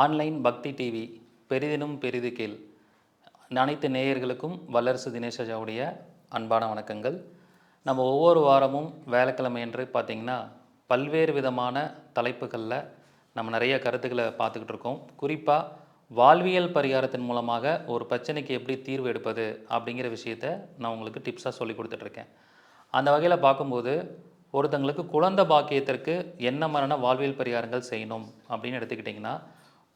Online பக்தி TV பெரிதினும் பெரிது கீழ். அனைத்து நேயர்களுக்கும் வல்லரசு தினேஷாவுடைய அன்பான வணக்கங்கள். நம்ம ஒவ்வொரு வாரமும் வேலைக்கிழமை என்று பார்த்திங்கன்னா பல்வேறு விதமான தலைப்புகளில் நம்ம நிறைய கருத்துக்களை பார்த்துக்கிட்டு இருக்கோம். குறிப்பாக வாழ்வியல் பரிகாரத்தின் மூலமாக ஒரு பிரச்சனைக்கு எப்படி தீர்வு எடுப்பது அப்படிங்கிற விஷயத்த நான் உங்களுக்கு டிப்ஸாக சொல்லி கொடுத்துட்ருக்கேன் அந்த வகையில் பார்க்கும்போது ஒருத்தங்களுக்கு குழந்தை பாக்கியத்திற்கு என்ன மாதிரியான வாழ்வியல் பரிகாரங்கள் செய்யணும் அப்படின்னு எடுத்துக்கிட்டிங்கன்னா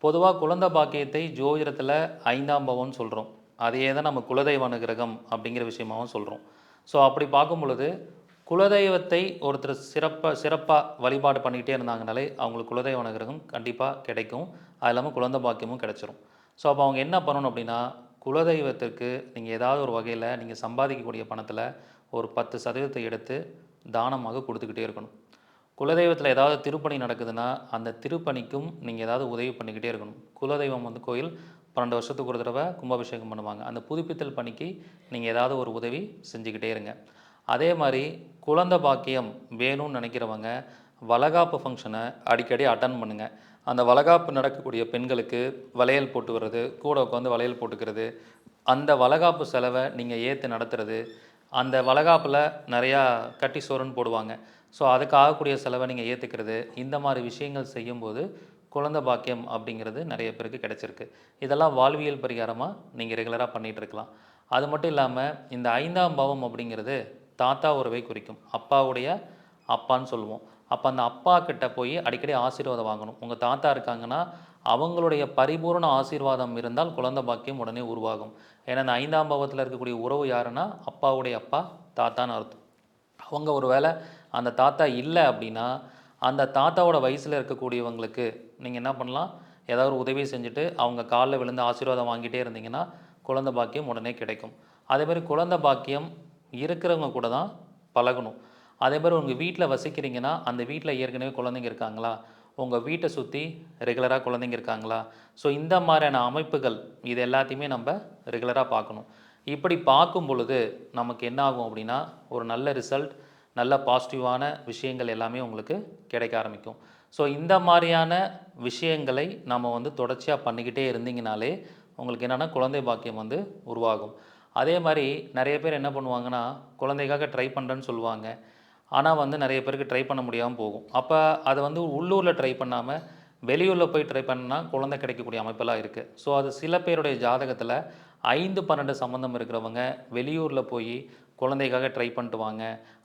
பொதுவாக குழந்தை பாக்கியத்தை ஜோதிடத்தில் ஐந்தாம் பவன் சொல்கிறோம் அதையே தான் நம்ம குலதெய்வ அனுகிரகம் அப்படிங்கிற விஷயமாகவும் சொல்கிறோம் ஸோ அப்படி பார்க்கும் பொழுது குலதெய்வத்தை ஒருத்தர் சிறப்பாக சிறப்பாக வழிபாடு பண்ணிக்கிட்டே இருந்தாங்கனாலே அவங்களுக்கு குலதெய்வ அனுகிரகம் கண்டிப்பாக கிடைக்கும். அது இல்லாமல் குழந்தை பாக்கியமும் கிடைச்சிரும். ஸோ அப்போ அவங்க என்ன பண்ணணும் அப்படின்னா குலதெய்வத்திற்கு நீங்கள் ஏதாவது ஒரு வகையில் நீங்கள் சம்பாதிக்கக்கூடிய பணத்தில் ஒரு பத்து சதவீதத்தை எடுத்து தானமாக கொடுத்துக்கிட்டே இருக்கணும். குலதெய்வத்தில் ஏதாவது திருப்பணி நடக்குதுன்னா அந்த திருப்பணிக்கும் நீங்கள் ஏதாவது உதவி பண்ணிக்கிட்டே இருக்கணும். குலதெய்வம் வந்து கோயில் பன்னெண்டு வருஷத்துக்கு ஒரு தடவை கும்பாபிஷேகம் பண்ணுவாங்க. அந்த புதுப்பித்தல் பணிக்கு நீங்கள் ஏதாவது ஒரு உதவி செஞ்சுக்கிட்டே இருங்க. அதே மாதிரி குழந்தை பாக்கியம் வேணும்னு நினைக்கிறவங்க வளகாப்பு ஃபங்க்ஷனை அடிக்கடி அட்டன் பண்ணுங்கள் அந்த வளகாப்பு நடக்கக்கூடிய பெண்களுக்கு வளையல் போட்டு வர்றது கூட உட்காந்து வளையல் போட்டுக்கிறது அந்த வளகாப்பு செலவை நீங்கள் ஏற்று நடத்துறது அந்த வளகாப்பில் நிறையா கட்டி சோறுன்னு போடுவாங்க. ஸோ அதுக்கு ஆகக்கூடிய செலவை நீங்கள் ஏற்றுக்கிறது இந்த மாதிரி விஷயங்கள் செய்யும்போது குழந்தை பாக்கியம் அப்படிங்கிறது நிறைய பேருக்கு கிடச்சிருக்கு. இதெல்லாம் வாழ்வியல் பரிகாரமாக நீங்கள் ரெகுலராக பண்ணிகிட்ருக்கலாம் அது மட்டும் இல்லாமல் இந்த ஐந்தாம் பாவம் அப்படிங்கிறது தாத்தா உறவை குறிக்கும். அப்பாவுடைய அப்பான்னு சொல்லுவோம். அப்போ அந்த அப்பா கிட்ட போய் அடிக்கடி ஆசீர்வாதம் வாங்கணும். உங்கள் தாத்தா இருக்காங்கன்னா அவங்களுடைய பரிபூர்ண ஆசீர்வாதம் இருந்தால் குழந்தை பாக்கியம் உடனே உருவாகும். ஏன்னா அந்த ஐந்தாம் பாவத்தில் இருக்கக்கூடிய உறவு யாருன்னா அப்பாவுடைய அப்பா தாத்தான்னு அர்த்தம். அவங்க ஒரு வேளை அந்த தாத்தா இல்லை அப்படின்னா அந்த தாத்தாவோட வயசில் இருக்கக்கூடியவங்களுக்கு நீங்கள் என்ன பண்ணலாம்? ஏதாவது ஒரு உதவி செஞ்சுட்டு அவங்க காலில் விழுந்து ஆசீர்வாதம் வாங்கிட்டே இருந்தீங்கன்னா குழந்த பாக்கியம் உடனே கிடைக்கும். அதே மாதிரி பாக்கியம் இருக்கிறவங்க கூட தான் பழகணும். அதே மாதிரி உங்கள் வீட்டில் வசிக்கிறீங்கன்னா அந்த வீட்டில் ஏற்கனவே குழந்தைங்க இருக்காங்களா? உங்கள் வீட்டை சுற்றி ரெகுலராக குழந்தைங்க இருக்காங்களா? ஸோ இந்த மாதிரியான அமைப்புகள் இது எல்லாத்தையுமே நம்ம ரெகுலராக பார்க்கணும். இப்படி பார்க்கும் பொழுது நமக்கு என்ன ஆகும் அப்படின்னா ஒரு நல்ல ரிசல்ட் நல்ல பாசிட்டிவான விஷயங்கள் எல்லாமே உங்களுக்கு கிடைக்க ஆரம்பிக்கும். ஸோ இந்த மாதிரியான விஷயங்களை நம்ம வந்து தொடர்ச்சியாக பண்ணிக்கிட்டே இருந்தீங்கனாலே உங்களுக்கு என்னென்னா குழந்தை பாக்கியம் வந்து உருவாகும். அதே மாதிரி நிறைய பேர் என்ன பண்ணுவாங்கன்னா குழந்தைக்காக ட்ரை பண்ணுறேன்னு சொல்லுவாங்க. ஆனால் வந்து நிறைய பேருக்கு ட்ரை பண்ண முடியாமல் போகும். அப்போ அதை வந்து உள்ளூரில் ட்ரை பண்ணாமல் வெளியூரில் போய் ட்ரை பண்ணால் குழந்தை கிடைக்கக்கூடிய அமைப்பெல்லாம் இருக்குது ஸோ அது சில பேருடைய ஜாதகத்தில் ஐந்து பன்னெண்டு சம்மந்தம் இருக்கிறவங்க வெளியூரில் போய் குழந்தைக்காக ட்ரை பண்ணிட்டு வாங்க.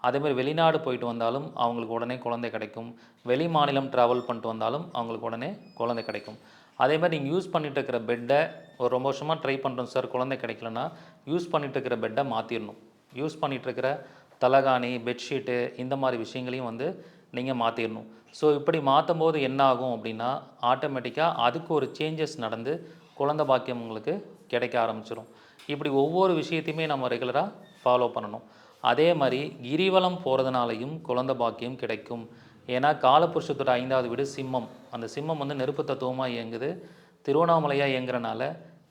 அதேமாதிரி வெளிநாடு போயிட்டு வந்தாலும் அவங்களுக்கு உடனே குழந்தை கிடைக்கும். வெளி மாநிலம் ட்ராவல் பண்ணிட்டு வந்தாலும் அவங்களுக்கு உடனே குழந்தை கிடைக்கும். அதே மாதிரி நீங்கள் யூஸ் பண்ணிகிட்டு இருக்கிற பெட்டை ஒரு ரொம்ப வருஷமாக ட்ரை பண்ணுறோம் சார் குழந்தை கிடைக்கலன்னா யூஸ் பண்ணிகிட்டு இருக்கிற பெட்டை மாற்றிடணும் யூஸ் பண்ணிகிட்டு இருக்கிற தலகாணி பெட்ஷீட்டு இந்த மாதிரி விஷயங்களையும் வந்து நீங்கள் மாற்றிடணும் ஸோ இப்படி மாற்றும் போது என்ன ஆகும் அப்படின்னா ஆட்டோமேட்டிக்காக அதுக்கு ஒரு சேஞ்சஸ் நடந்து குழந்த பாக்கியம் உங்களுக்கு கிடைக்க ஆரம்பிச்சிடும் இப்படி ஒவ்வொரு விஷயத்தையுமே நம்ம ரெகுலராக ஃபாலோ பண்ணணும். அதே மாதிரி கிரிவலம் போகிறதுனாலையும் குழந்த பாக்கியம் கிடைக்கும். ஏன்னா காலபுருஷத்தோட ஐந்தாவது வீடு சிம்மம். அந்த சிம்மம் வந்து நெருப்பு தத்துவமாக இயங்குது. திருவண்ணாமலையாக இயங்குறனால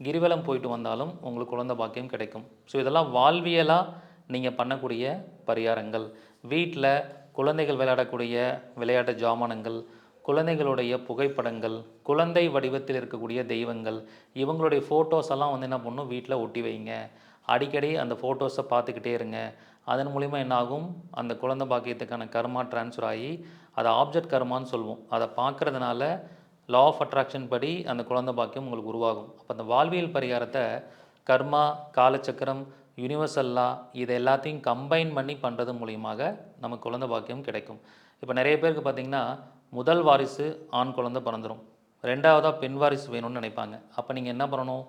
கிரிவலம் போயிட்டு வந்தாலும் உங்களுக்கு குழந்த பாக்கியம் கிடைக்கும். ஸோ இதெல்லாம் வாழ்வியலாக நீங்கள் பண்ணக்கூடிய பரிகாரங்கள். வீட்டில் குழந்தைகள் விளையாடக்கூடிய விளையாட்டு ஜாமானங்கள் குழந்தைகளுடைய புகைப்படங்கள் குழந்தை வடிவத்தில் இருக்கக்கூடிய தெய்வங்கள் இவங்களுடைய ஃபோட்டோஸ் எல்லாம் வந்து என்ன பண்ணும்? வீட்டில் ஒட்டி வைங்க. அடிக்கடி அந்த ஃபோட்டோஸை பார்த்துக்கிட்டே இருங்க. அதன் மூலிமா என்னாகும்? அந்த குழந்தை பாக்கியத்துக்கான கர்மா ட்ரான்ஸ்ஃபர் ஆகி அதை ஆப்ஜெக்ட் கர்மான்னு சொல்லுவோம் அதை பார்க்கறதுனால லா ஆஃப் அட்ராக்ஷன் படி அந்த குழந்தை பாக்கியம் உங்களுக்கு உருவாகும். அப்போ அந்த வாழ்வியல் பரிகாரத்தை கர்மா காலச்சக்கரம் யூனிவர்சல்லா இதை எல்லாத்தையும் கம்பைன் பண்ணி பண்ணுறது மூலியமாக நமக்கு குழந்தை பாக்கியம் கிடைக்கும். இப்போ நிறைய பேருக்கு பார்த்திங்கன்னா முதல் வாரிசு ஆண் குழந்தை பிறந்துடும் ரெண்டாவதாக பெண் வாரிசு வேணும்னு நினைப்பாங்க. அப்போ நீங்கள் என்ன பண்ணணும்?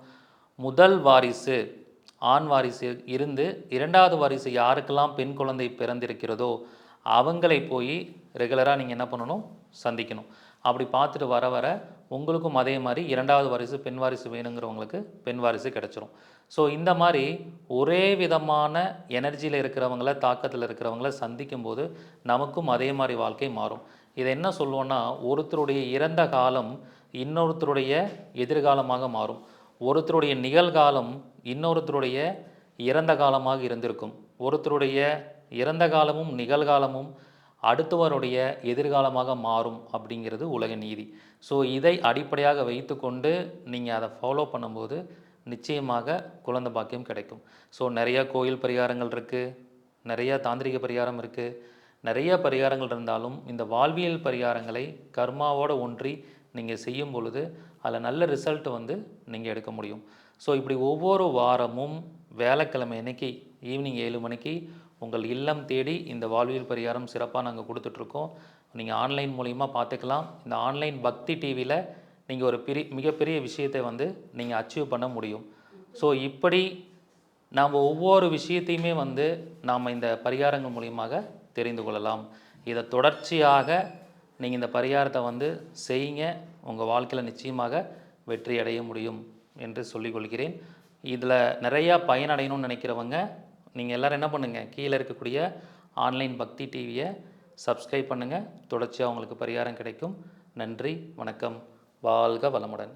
முதல் வாரிசு ஆண் வாரிசு இருந்து இரண்டாவது வாரிசு யாருக்கெல்லாம் பெண் குழந்தை பிறந்திருக்கிறதோ அவங்களை போய் ரெகுலராக நீங்கள் என்ன பண்ணணும்? சந்திக்கணும். அப்படி பார்த்துட்டு வர வர உங்களுக்கும் அதே மாதிரி இரண்டாவது வாரிசு பெண் வாரிசு வேணுங்கிறவங்களுக்கு பெண் வாரிசு கிடச்சிரும். ஸோ இந்த மாதிரி ஒரே விதமான எனர்ஜியில் இருக்கிறவங்கள தாக்கத்தில் இருக்கிறவங்கள சந்திக்கும் போது நமக்கும் அதே மாதிரி வாழ்க்கை மாறும். இதை என்ன சொல்லுவோன்னா ஒருத்தருடைய இறந்த காலம் இன்னொருத்தருடைய எதிர்காலமாக மாறும். ஒருத்தருடைய நிகழ்காலம் இன்னொருத்தருடைய இறந்த காலமாக இருந்திருக்கும். ஒருத்தருடைய இறந்த காலமும் நிகழ்காலமும் அடுத்தவருடைய எதிர்காலமாக மாறும் அப்படிங்கிறது உலக நீதி. ஸோ இதை அடிப்படையாக வைத்துக்கொண்டு நீங்கள் அதை ஃபாலோ பண்ணும்போது நிச்சயமாக குழந்தை பாக்கியம் கிடைக்கும். ஸோ நிறையா கோயில் பரிகாரங்கள் இருக்குது நிறையா தாந்திரிக பரிகாரம் இருக்குது நிறைய பரிகாரங்கள் இருந்தாலும் இந்த வாழ்வியல் பரிகாரங்களை கர்மாவோடு ஒன்றி நீங்கள் செய்யும் பொழுது அதில் நல்ல ரிசல்ட் வந்து நீங்கள் எடுக்க முடியும். ஸோ இப்படி ஒவ்வொரு வாரமும் வேலைக்கிழமை அன்னைக்கு ஈவினிங் ஏழு மணிக்கு உங்கள் இல்லம் தேடி இந்த வாழ்வியல் பரிகாரம் சிறப்பாக நாங்கள் கொடுத்துட்ருக்கோம். நீங்கள் ஆன்லைன் மூலிமா பார்த்துக்கலாம். இந்த ஆன்லைன் பக்தி டிவியில் நீங்கள் ஒரு பெரிய மிகப்பெரிய விஷயத்தை வந்து நீங்கள் அச்சீவ் பண்ண முடியும். ஸோ இப்படி நாம் ஒவ்வொரு விஷயத்தையுமே வந்து நாம் இந்த பரிகாரங்கள் மூலியமாக தெரிந்து கொள்ளலாம். இதை தொடர்ச்சியாக நீங்கள் இந்த பரிகாரத்தை வந்து செய்யுங்க. உங்கள் வாழ்க்கையில் நிச்சயமாக வெற்றி அடைய முடியும் என்று சொல்லிக்கொள்கிறேன் இதில் நிறையா பயனடையணும்னு நினைக்கிறவங்க நீங்கள் எல்லோரும் என்ன பண்ணுங்கள் கீழே இருக்கக்கூடிய ஆன்லைன் பக்தி டிவியை சப்ஸ்கிரைப் பண்ணுங்கள் தொடர்ச்சியாக உங்களுக்கு பரிகாரம் கிடைக்கும். நன்றி வணக்கம். வாழ்க வளமுடன்.